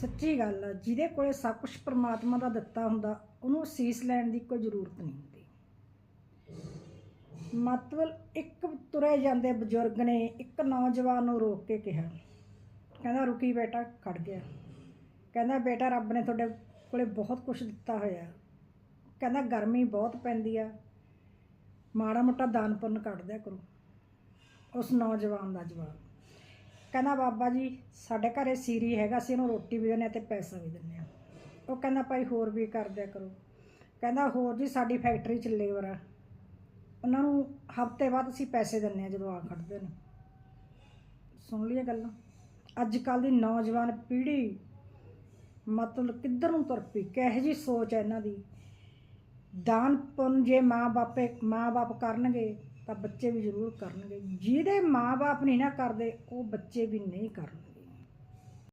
ਸੱਚੀ ਗੱਲ ਆ, ਜਿਹਦੇ ਕੋਲੇ ਸਭ ਕੁਝ ਪ੍ਰਮਾਤਮਾ ਦਾ ਦਿੱਤਾ ਹੁੰਦਾ, ਉਹਨੂੰ ਸੀਸ ਲੈਣ ਦੀ ਕੋਈ ਜ਼ਰੂਰਤ ਨਹੀਂ ਹੁੰਦੀ। ਮਤਲਬ ਇੱਕ ਤੁਰੇ ਜਾਂਦੇ ਬਜ਼ੁਰਗ ਨੇ, ਇੱਕ ਨੌਜਵਾਨ ਨੂੰ ਰੋਕ ਕੇ ਕਿਹਾ, ਕਹਿੰਦਾ ਰੁਕੀ ਬੇਟਾ, ਖੜ ਗਿਆ। ਕਹਿੰਦਾ ਬੇਟਾ, ਰੱਬ ਨੇ ਤੁਹਾਡੇ ਕੋਲੇ ਬਹੁਤ ਕੁਝ ਦਿੱਤਾ ਹੋਇਆ। ਕਹਿੰਦਾ ਗਰਮੀ ਬਹੁਤ ਪੈਂਦੀ ਆ, ਮਾੜਾ ਮੋਟਾ ਦਾਨ ਪੁੰਨ ਕੱਢ ਦਿਆ ਕਰੋ। ਉਸ ਨੌਜਵਾਨ ਦਾ ਜਵਾਬ। ਕਹਿੰਦਾ, ਬਾਬਾ ਜੀ, ਸਾਡੇ ਘਰੇ ਸੀਰੀ ਹੈਗਾ ਸੀ ਉਹਨੂੰ ਰੋਟੀ ਵੀ ਦਿੰਦੇ ਹਾਂ ਤੇ ਪੈਸਾ ਵੀ ਦਿੰਦੇ ਆ ਉਹ ਕਹਿੰਦਾ, ਭਾਈ ਹੋਰ ਵੀ ਕਰ ਦਿਆ ਕਰੋ। ਕਹਿੰਦਾ, ਹੋਰ ਜੀ, ਸਾਡੀ ਫੈਕਟਰੀ ਚ ਲੇਬਰ ਆ। ਉਹਨਾਂ ਨੂੰ ਹਫ਼ਤੇ ਬਾਅਦ ਅਸੀਂ ਪੈਸੇ ਦਿੰਦੇ ਆ ਜਦੋਂ ਆ ਖੜਦੇ ਨੇ। ਸੁਣ ਲਈਏ ਗੱਲਾਂ? ਅੱਜ ਕੱਲ ਦੀ ਨੌਜਵਾਨ ਪੀੜ੍ਹੀ ਮਤਲਬ ਕਿੱਧਰ ਨੂੰ ਤੁਰ ਪਈ? ਕਿਹੋ ਜੀ ਸੋਚ ਹੈ ਇਹਨਾਂ ਦੀ? ਦਾਨ ਪੁੰਨ ਜੇ ਮਾਂ-ਬਾਪੇ ਮਾਂ-ਬਾਪ ਕਰਨਗੇ ਤਾਂ ਬੱਚੇ ਵੀ ਜ਼ਰੂਰ ਕਰਨਗੇ। ਜਿਹਦੇ ਮਾਂ-ਬਾਪ ਨਹੀਂ ਨਾ ਕਰਦੇ, ਉਹ ਬੱਚੇ ਵੀ ਨਹੀਂ ਕਰਨਗੇ।